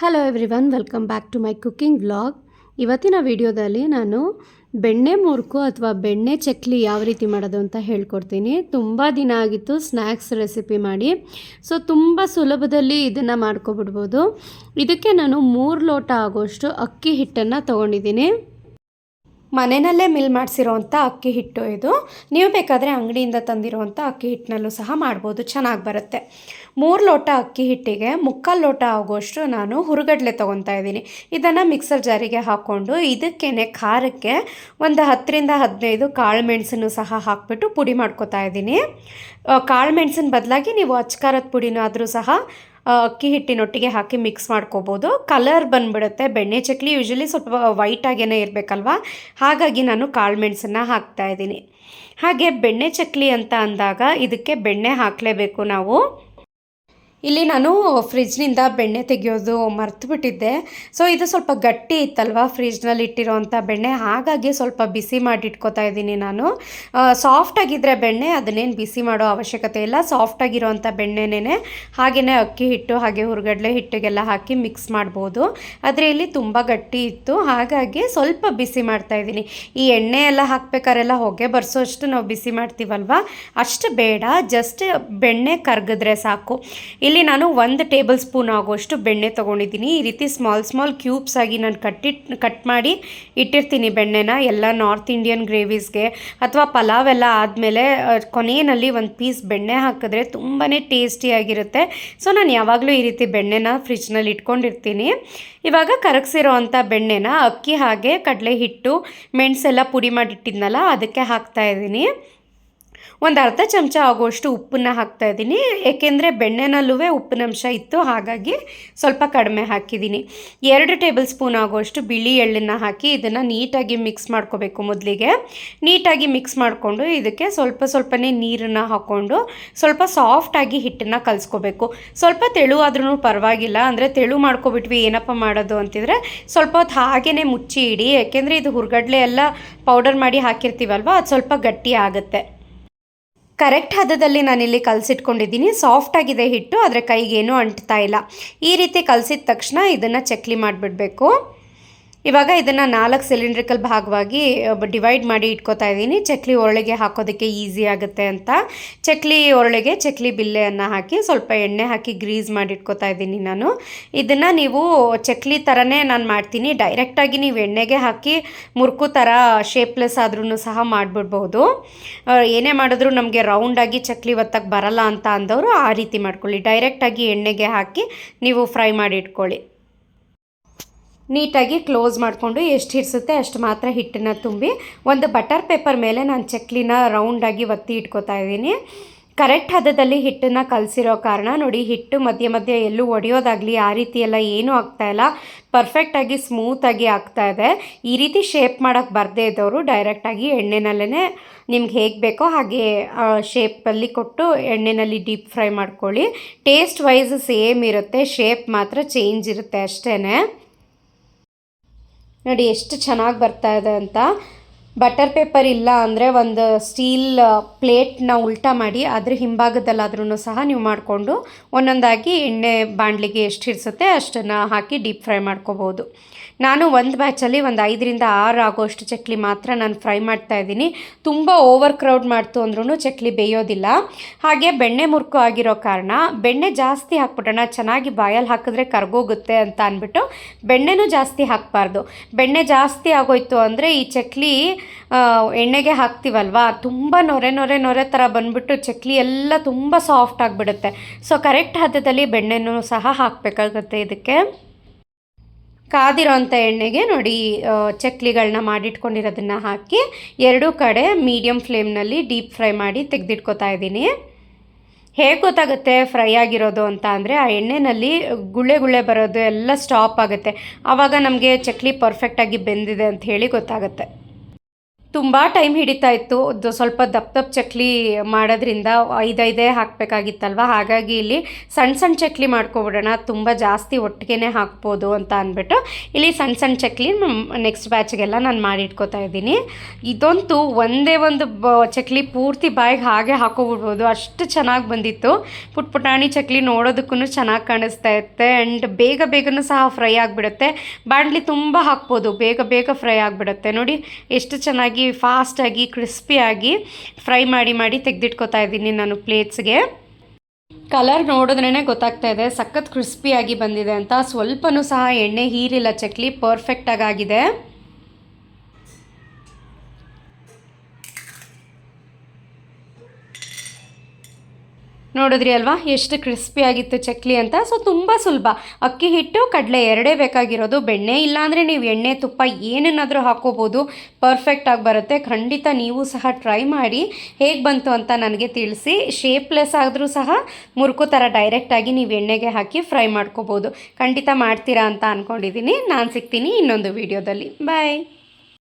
Hello everyone welcome back to my cooking vlog ಇವತ್ತಿನ ವಿಡಿಯೋದಲ್ಲಿ ನಾನು ಬೆಣ್ಣೆ ಮುರುಕು ಅಥವಾ ಬೆಣ್ಣೆ ಚಕ್ಲಿ ಯಾವ ರೀತಿ ಮಾಡೋದು ಅಂತ ಹೇಳ್ಕೊಡ್ತೀನಿ. ತುಂಬ ದಿನ ಆಗಿತ್ತು ಸ್ನ್ಯಾಕ್ಸ್ ರೆಸಿಪಿ ಮಾಡಿ. ಸೊ ತುಂಬ ಸುಲಭದಲ್ಲಿ ಇದನ್ನು ಮಾಡ್ಕೊಬಿಡ್ಬೋದು. ಇದಕ್ಕೆ ನಾನು ಮೂರು ಲೋಟ ಆಗೋಷ್ಟು ಅಕ್ಕಿ ಹಿಟ್ಟನ್ನು ತೊಗೊಂಡಿದ್ದೀನಿ. ಮನೆಯಲ್ಲೇ ಮಿಲ್ ಮಾಡಿಸಿರೋವಂಥ ಅಕ್ಕಿ ಹಿಟ್ಟು ಇದು. ನೀವು ಬೇಕಾದರೆ ಅಂಗಡಿಯಿಂದ ತಂದಿರುವಂಥ ಅಕ್ಕಿ ಹಿಟ್ಟಿನಲ್ಲೂ ಸಹ ಮಾಡ್ಬೋದು, ಚೆನ್ನಾಗಿ ಬರುತ್ತೆ. ಮೂರು ಲೋಟ ಅಕ್ಕಿ ಹಿಟ್ಟಿಗೆ ಮುಕ್ಕಾಲು ಲೋಟ ಆಗೋಷ್ಟು ನಾನು ಹುರುಗಡ್ಲೆ ತೊಗೊತಾ ಇದ್ದೀನಿ. ಇದನ್ನು ಮಿಕ್ಸರ್ ಜಾರಿಗೆ ಹಾಕ್ಕೊಂಡು ಇದಕ್ಕೇ ಖಾರಕ್ಕೆ ಒಂದು ಹತ್ತರಿಂದ ಹದಿನೈದು ಕಾಳು ಮೆಣಸನ್ನು ಸಹ ಹಾಕ್ಬಿಟ್ಟು ಪುಡಿ ಮಾಡ್ಕೊತಾ ಇದ್ದೀನಿ. ಕಾಳು ಮೆಣಸಿನ ಬದಲಾಗಿ ನೀವು ಅಚ್ಕಾರದ ಪುಡಿನೂ ಆದರೂ ಸಹ ಅಕ್ಕಿ ಹಿಟ್ಟಿನೊಟ್ಟಿಗೆ ಹಾಕಿ ಮಿಕ್ಸ್ ಮಾಡ್ಕೋಬೋದು. ಕಲರ್ ಬಂದ್ಬಿಡುತ್ತೆ. ಬೆಣ್ಣೆ ಚಕ್ಲಿ ಯೂಶಲಿ ಸ್ವಲ್ಪ ವೈಟಾಗೇ ಇರಬೇಕಲ್ವಾ? ಹಾಗಾಗಿ ನಾನು ಕಾಳು ಮೆಣಸನ್ನು ಹಾಕ್ತಾ ಇದ್ದೀನಿ. ಹಾಗೆ ಬೆಣ್ಣೆ ಚಕ್ಲಿ ಅಂತ ಅಂದಾಗ ಇದಕ್ಕೆ ಬೆಣ್ಣೆ ಹಾಕಲೇಬೇಕು ನಾವು. ಇಲ್ಲಿ ನಾನು ಫ್ರಿಜ್ನಿಂದ ಬೆಣ್ಣೆ ತೆಗೆಯೋದು ಮರ್ತುಬಿಟ್ಟಿದ್ದೆ. ಸೊ ಇದು ಸ್ವಲ್ಪ ಗಟ್ಟಿ ಇತ್ತಲ್ವ ಫ್ರಿಜ್ನಲ್ಲಿ ಇಟ್ಟಿರೋವಂಥ ಬೆಣ್ಣೆ? ಹಾಗಾಗಿ ಸ್ವಲ್ಪ ಬಿಸಿ ಮಾಡಿ ಇಟ್ಕೋತಾ ಇದ್ದೀನಿ ನಾನು. ಸಾಫ್ಟ್ ಆಗಿದ್ದರೆ ಬೆಣ್ಣೆ, ಅದನ್ನೇನು ಬಿಸಿ ಮಾಡೋ ಅವಶ್ಯಕತೆ ಇಲ್ಲ. ಸಾಫ್ಟ್ ಆಗಿರೋವಂಥ ಬೆಣ್ಣೆನೇ ಹಾಗೆಯೇ ಅಕ್ಕಿ ಹಿಟ್ಟು, ಹಾಗೆ ಹುರ್ಗಡ್ಲೆ ಹಿಟ್ಟಿಗೆಲ್ಲ ಹಾಕಿ ಮಿಕ್ಸ್ ಮಾಡ್ಬೋದು. ಆದರೆ ಇಲ್ಲಿ ತುಂಬ ಗಟ್ಟಿ ಇತ್ತು. ಹಾಗಾಗಿ ಸ್ವಲ್ಪ ಬಿಸಿ ಮಾಡ್ತಾ ಇದ್ದೀನಿ. ಈ ಎಣ್ಣೆ ಎಲ್ಲ ಹಾಕ್ಬೇಕಾರೆಲ್ಲ ಹೊಗೆ ಬರ್ಸೋಷ್ಟು ನಾವು ಬಿಸಿ ಮಾಡ್ತೀವಲ್ವ? ಅಷ್ಟು ಬೇಡ. ಜಸ್ಟ್ ಬೆಣ್ಣೆ ಕರ್ಗಿದ್ರೆ ಸಾಕು. ಇಲ್ಲಿ ನಾನು ಒಂದು ಟೇಬಲ್ ಸ್ಪೂನ್ ಆಗುವಷ್ಟು ಬೆಣ್ಣೆ ತೊಗೊಂಡಿದ್ದೀನಿ. ಈ ರೀತಿ ಸ್ಮಾಲ್ ಸ್ಮಾಲ್ ಕ್ಯೂಬ್ಸ್ ಆಗಿ ನಾನು ಕಟ್ಟಿಟ್ ಕಟ್ ಮಾಡಿ ಇಟ್ಟಿರ್ತೀನಿ ಬೆಣ್ಣೆನ. ಎಲ್ಲ ನಾರ್ತ್ ಇಂಡಿಯನ್ ಗ್ರೇವೀಸ್ಗೆ ಅಥವಾ ಪಲಾವ್ ಎಲ್ಲ ಆದಮೇಲೆ ಕೊನೆಯಲ್ಲಿ ಒಂದು ಪೀಸ್ ಬೆಣ್ಣೆ ಹಾಕಿದ್ರೆ ತುಂಬಾ ಟೇಸ್ಟಿಯಾಗಿರುತ್ತೆ ಸೊ, ನಾನು ಯಾವಾಗಲೂ ಈ ರೀತಿ ಬೆಣ್ಣೆನ ಫ್ರಿಜ್ನಲ್ಲಿ ಇಟ್ಕೊಂಡಿರ್ತೀನಿ. ಇವಾಗ ಕರಗಿಸಿರೋ ಅಂಥ ಬೆಣ್ಣೆನ ಅಕ್ಕಿ ಹಾಗೆ ಕಡಲೆ ಹಿಟ್ಟು, ಮೆಣಸೆಲ್ಲ ಪುಡಿ ಮಾಡಿಟ್ಟಿದ್ನಲ್ಲ, ಅದಕ್ಕೆ ಹಾಕ್ತಾ ಇದ್ದೀನಿ. ಒಂದು ಅರ್ಧ ಚಮಚ ಆಗುವಷ್ಟು ಉಪ್ಪನ್ನ ಹಾಕ್ತಾ ಇದ್ದೀನಿ. ಏಕೆಂದರೆ ಬೆಣ್ಣೆನಲ್ಲೂ ಉಪ್ಪಿನಂಶ ಇತ್ತು, ಹಾಗಾಗಿ ಸ್ವಲ್ಪ ಕಡಿಮೆ ಹಾಕಿದ್ದೀನಿ. ಎರಡು ಟೇಬಲ್ ಸ್ಪೂನ್ ಆಗುವಷ್ಟು ಬಿಳಿ ಎಳ್ಳನ್ನು ಹಾಕಿ ಇದನ್ನು ನೀಟಾಗಿ ಮಿಕ್ಸ್ ಮಾಡ್ಕೋಬೇಕು ಮೊದಲಿಗೆ. ನೀಟಾಗಿ ಮಿಕ್ಸ್ ಮಾಡಿಕೊಂಡು ಇದಕ್ಕೆ ಸ್ವಲ್ಪ ಸ್ವಲ್ಪನೇ ನೀರನ್ನು ಹಾಕ್ಕೊಂಡು ಸ್ವಲ್ಪ ಸಾಫ್ಟಾಗಿ ಹಿಟ್ಟನ್ನು ಕಲಿಸ್ಕೋಬೇಕು. ಸ್ವಲ್ಪ ತೆಳು ಆದ್ರೂ ಪರವಾಗಿಲ್ಲ, ಅಂದರೆ ತೆಳು ಮಾಡ್ಕೊಬಿಟ್ವಿ, ಏನಪ್ಪ ಮಾಡೋದು ಅಂತಿದ್ರೆ ಸ್ವಲ್ಪ ಹೊತ್ತು ಹಾಗೇ ಮುಚ್ಚಿ ಇಡಿ ಯಾಕೆಂದರೆ ಇದು ಹುರ್ಗಡ್ಲೆ ಎಲ್ಲ ಪೌಡರ್ ಮಾಡಿ ಹಾಕಿರ್ತೀವಲ್ವ, ಅದು ಸ್ವಲ್ಪ ಗಟ್ಟಿ ಆಗುತ್ತೆ. ಕರೆಕ್ಟ್ ಹದದಲ್ಲಿ ನಾನಿಲ್ಲಿ ಕಲಸಿಟ್ಕೊಂಡಿದ್ದೀನಿ. ಸಾಫ್ಟಾಗಿದೆ ಹಿಟ್ಟು, ಆದರೆ ಕೈಗೇನು ಅಂಟ್ತಾ ಇಲ್ಲ. ಈ ರೀತಿ ಕಲಸಿದ ತಕ್ಷಣ ಇದನ್ನು ಚಕ್ಲಿ ಮಾಡಿಬಿಡಬೇಕು. ಇವಾಗ ಇದನ್ನು ನಾಲ್ಕು ಸಿಲಿಂಡ್ರಿಕಲ್ ಭಾಗವಾಗಿ ಡಿವೈಡ್ ಮಾಡಿ ಇಟ್ಕೋತಾ ಇದ್ದೀನಿ. ಚಕ್ಲಿ ಒರಳಿಗೆ ಹಾಕೋದಕ್ಕೆ ಈಸಿ ಆಗುತ್ತೆ ಅಂತ. ಚಕ್ಲಿ ಒರಳಿಗೆ ಚಕ್ಲಿ ಬಿಲ್ಲೆಯನ್ನು ಹಾಕಿ ಸ್ವಲ್ಪ ಎಣ್ಣೆ ಹಾಕಿ ಗ್ರೀಸ್ ಮಾಡಿ ಇಟ್ಕೋತಾ ಇದ್ದೀನಿ ನಾನು. ಇದನ್ನು ನೀವು ಚಕ್ಲಿ ಥರನೇ ನಾನು ಮಾಡ್ತೀನಿ. ಡೈರೆಕ್ಟಾಗಿ ನೀವು ಎಣ್ಣೆಗೆ ಹಾಕಿ ಮುರುಕು ಥರ ಶೇಪ್ಲೆಸ್ ಆದ್ರೂ ಸಹ ಮಾಡಿಬಿಡ್ಬೋದು. ಏನೇ ಮಾಡಿದ್ರು ನಮಗೆ ರೌಂಡಾಗಿ ಚಕ್ಲಿ ಒತ್ತಕ್ಕೆ ಬರಲ್ಲ ಅಂತ ಅಂದವರು ಆ ರೀತಿ ಮಾಡ್ಕೊಳ್ಳಿ. ಡೈರೆಕ್ಟಾಗಿ ಎಣ್ಣೆಗೆ ಹಾಕಿ ನೀವು ಫ್ರೈ ಮಾಡಿ ಇಟ್ಕೊಳ್ಳಿ. ನೀಟಾಗಿ ಕ್ಲೋಸ್ ಮಾಡಿಕೊಂಡು ಎಷ್ಟು ಹಿಡಿಸುತ್ತೆ ಅಷ್ಟು ಮಾತ್ರ ಹಿಟ್ಟನ್ನು ತುಂಬಿ ಒಂದು ಬಟರ್ ಪೇಪರ್ ಮೇಲೆ ನಾನು ಚಕ್ಲಿನ ರೌಂಡಾಗಿ ಒತ್ತಿ ಇಟ್ಕೋತಾ ಇದ್ದೀನಿ. ಕರೆಕ್ಟ್ ಹದದಲ್ಲಿ ಹಿಟ್ಟನ್ನು ಕಲಸಿರೋ ಕಾರಣ ನೋಡಿ ಹಿಟ್ಟು ಮಧ್ಯೆ ಮಧ್ಯೆ ಎಲ್ಲೂ ಒಡೆಯೋದಾಗಲಿ ಆ ರೀತಿ ಎಲ್ಲ ಏನೂ ಆಗ್ತಾಯಿಲ್ಲ ಪರ್ಫೆಕ್ಟಾಗಿ ಸ್ಮೂತಾಗಿ ಆಗ್ತಾ ಇದೆ. ಈ ರೀತಿ ಶೇಪ್ ಮಾಡೋಕ್ಕೆ ಬರದೇ ಇದ್ದವರು ಡೈರೆಕ್ಟಾಗಿ ಎಣ್ಣೆನಲ್ಲೇ ನಿಮ್ಗೆ ಹೇಗೆ ಬೇಕೋ ಹಾಗೆ ಶೇಪಲ್ಲಿ ಕೊಟ್ಟು ಎಣ್ಣೆನಲ್ಲಿ ಡೀಪ್ ಫ್ರೈ ಮಾಡ್ಕೊಳ್ಳಿ. ಟೇಸ್ಟ್ ವೈಸ್ ಸೇಮ್ ಇರುತ್ತೆ ಶೇಪ್ ಮಾತ್ರ ಚೇಂಜ್ ಇರುತ್ತೆ ಅಷ್ಟೇ ನೋಡಿ, ಎಷ್ಟು ಚೆನ್ನಾಗಿ ಬರ್ತಾ ಇದೆ ಅಂತ. ಬಟರ್ ಪೇಪರ್ ಇಲ್ಲ ಅಂದರೆ ಒಂದು ಸ್ಟೀಲ್ ಪ್ಲೇಟ್ನ ಉಲ್ಟಾ ಮಾಡಿ ಅದ್ರ ಹಿಂಭಾಗದಲ್ಲಾದ್ರೂ ಸಹ ನೀವು ಮಾಡಿಕೊಂಡು ಒಂದೊಂದಾಗಿ ಎಣ್ಣೆ ಬಾಣಲಿಗೆ ಎಷ್ಟು ಹಿಡಿಸುತ್ತೆ ಅಷ್ಟನ್ನು ಹಾಕಿ ಡೀಪ್ ಫ್ರೈ ಮಾಡ್ಕೋಬೋದು. ನಾನು ಒಂದು ಬ್ಯಾಚಲ್ಲಿ ಒಂದು ಐದರಿಂದ ಆರು ಆಗೋಷ್ಟು ಚಕ್ಲಿ ಮಾತ್ರ ನಾನು ಫ್ರೈ ಮಾಡ್ತಾ ಇದ್ದೀನಿ. ತುಂಬ ಓವರ್ ಕ್ರೌಡ್ ಮಾಡ್ತು ಅಂದ್ರೂ ಚಕ್ಲಿ ಬೇಯೋದಿಲ್ಲ. ಹಾಗೆ ಬೆಣ್ಣೆ ಮುರುಕು ಆಗಿರೋ ಕಾರಣ ಬೆಣ್ಣೆ ಜಾಸ್ತಿ ಹಾಕ್ಬಿಟ್ಟೋಣ ಚೆನ್ನಾಗಿ ಬಾಯಲ್ಲಿ ಹಾಕಿದ್ರೆ ಕರ್ಗೋಗುತ್ತೆ ಅಂತ ಅಂದ್ಬಿಟ್ಟು ಬೆಣ್ಣೆನೂ ಜಾಸ್ತಿ ಹಾಕಬಾರ್ದು. ಬೆಣ್ಣೆ ಜಾಸ್ತಿ ಆಗೋಯ್ತು ಅಂದರೆ ಈ ಚಕ್ಲಿ ಎಣ್ಣೆಗೆ ಹಾಕ್ತೀವಲ್ವಾ? ತುಂಬ ನೊರೆ ನೊರೆ ನೊರೆ ಥರ ಬಂದ್ಬಿಟ್ಟು ಚಕ್ಲಿ ಎಲ್ಲ ತುಂಬ ಸಾಫ್ಟ್ ಆಗಿಬಿಡುತ್ತೆ. ಸೊ ಕರೆಕ್ಟ್ ಹದದಲ್ಲಿ ಬೆಣ್ಣೆನೂ ಸಹ ಹಾಕಬೇಕಾಗುತ್ತೆ ಇದಕ್ಕೆ. ಕಾದಿರೋಂಥ ಎಣ್ಣೆಗೆ ನೋಡಿ ಚಕ್ಲಿಗಳನ್ನ ಮಾಡಿಟ್ಕೊಂಡಿರೋದನ್ನು ಹಾಕಿ ಎರಡೂ ಕಡೆ ಮೀಡಿಯಮ್ ಫ್ಲೇಮ್ನಲ್ಲಿ ಡೀಪ್ ಫ್ರೈ ಮಾಡಿ ತೆಗೆದಿಟ್ಕೋತಾ ಇದ್ದೀನಿ. ಹೇಗೆ ಗೊತ್ತಾಗುತ್ತೆ ಫ್ರೈ ಆಗಿರೋದು ಅಂತ ಅಂದರೆ, ಆ ಎಣ್ಣೆನಲ್ಲಿ ಗುಳ್ಳೆ ಗುಳ್ಳೆ ಬರೋದು ಎಲ್ಲ ಸ್ಟಾಪ್ ಆಗುತ್ತೆ. ಆವಾಗ ನಮಗೆ ಚಕ್ಲಿ ಪರ್ಫೆಕ್ಟಾಗಿ ಬೆಂದಿದೆ ಅಂತ ಹೇಳಿ ಗೊತ್ತಾಗುತ್ತೆ. ತುಂಬ ಟೈಮ್ ಹಿಡಿತಾ ಇತ್ತು. ಸ್ವಲ್ಪ ದಪ್ಪ ದಪ್ಪ ಚಕ್ಲಿ ಮಾಡೋದ್ರಿಂದ ಐದೈದೇ ಹಾಕಬೇಕಾಗಿತ್ತಲ್ವ? ಹಾಗಾಗಿ ಇಲ್ಲಿ ಸಣ್ಣ ಸಣ್ಣ ಚಕ್ಲಿ ಮಾಡ್ಕೊಬಿಡೋಣ. ತುಂಬ ಜಾಸ್ತಿ ಒಟ್ಟಿಗೆ ಹಾಕ್ಬೋದು ಅಂತ ಅಂದ್ಬಿಟ್ಟು ಇಲ್ಲಿ ಸಣ್ಣ ಸಣ್ಣ ಚಕ್ಲಿ ನೆಕ್ಸ್ಟ್ ಬ್ಯಾಚ್ಗೆಲ್ಲ ನಾನು ಮಾಡಿಟ್ಕೋತಾ ಇದ್ದೀನಿ. ಇದಂತೂ ಒಂದೇ ಒಂದು ಬ ಚಕ್ಲಿ ಪೂರ್ತಿ ಬಾಯಿಗೆ ಹಾಗೆ ಹಾಕೋಬಿಡ್ಬೋದು. ಅಷ್ಟು ಚೆನ್ನಾಗಿ ಬಂದಿತ್ತು. ಪುಟ್ ಪುಟಾಣಿ ಚಕ್ಲಿ ನೋಡೋದಕ್ಕೂ ಚೆನ್ನಾಗಿ ಕಾಣಿಸ್ತಾ ಇರುತ್ತೆ ಆ್ಯಂಡ್ ಬೇಗ ಬೇಗನೂ ಸಹ ಫ್ರೈ ಆಗಿಬಿಡುತ್ತೆ. ಬಾಣಲಿ ತುಂಬ ಹಾಕ್ಬೋದು. ಬೇಗ ಬೇಗ ಫ್ರೈ ಆಗಿಬಿಡುತ್ತೆ. ನೋಡಿ, ಎಷ್ಟು ಚೆನ್ನಾಗಿ ಫಾಸ್ಟಾಗಿ ಕ್ರಿಸ್ಪಿಯಾಗಿ ಫ್ರೈ ಮಾಡಿ ಮಾಡಿ ತೆಗೆದಿಟ್ಕೋತಾ ಇದ್ದೀನಿ ನಾನು ಪ್ಲೇಟ್ಸ್ಗೆ ಕಲರ್ ನೋಡಿದ್ರೇ ಗೊತ್ತಾಗ್ತಾ ಇದೆ, ಸಖತ್ ಕ್ರಿಸ್ಪಿಯಾಗಿ ಬಂದಿದೆ ಅಂತ. ಸ್ವಲ್ಪನೂ ಸಹ ಎಣ್ಣೆ ಹೀರಿಲ್ಲ ಚಕ್ಲಿ ಪರ್ಫೆಕ್ಟಾಗಿ ಆಗಿದೆ. ನೋಡಿದ್ರಿ ಅಲ್ವಾ? ಎಷ್ಟು ಕ್ರಿಸ್ಪಿ ಆಗಿತ್ತು ಚಕ್ಲಿ ಅಂತ. ಸೊ ತುಂಬ ಸುಲಭ. ಅಕ್ಕಿ ಹಿಟ್ಟು, ಕಡಲೆ ಎರಡೇ ಬೇಕಾಗಿರೋದು. ಬೆಣ್ಣೆ ಇಲ್ಲಾಂದರೆ ನೀವು ಎಣ್ಣೆ, ತುಪ್ಪ ಏನನ್ನಾದರೂ ಹಾಕೋಬೋದು. ಪರ್ಫೆಕ್ಟಾಗಿ ಬರುತ್ತೆ. ಖಂಡಿತ ನೀವು ಸಹ ಟ್ರೈ ಮಾಡಿ. ಹೇಗೆ ಬಂತು ಅಂತ ನನಗೆ ತಿಳಿಸಿ. ಶೇಪ್ಲೆಸ್ ಆದರೂ ಸಹ ಮುರುಕು ಥರ ಡೈರೆಕ್ಟಾಗಿ ನೀವು ಎಣ್ಣೆಗೆ ಹಾಕಿ ಫ್ರೈ ಮಾಡ್ಕೋಬೋದು. ಖಂಡಿತ ಮಾಡ್ತೀರಾ ಅಂತ ಅಂದ್ಕೊಂಡಿದ್ದೀನಿ ನಾನು ಸಿಗ್ತೀನಿ ಇನ್ನೊಂದು ವೀಡಿಯೋದಲ್ಲಿ ಬಾಯ್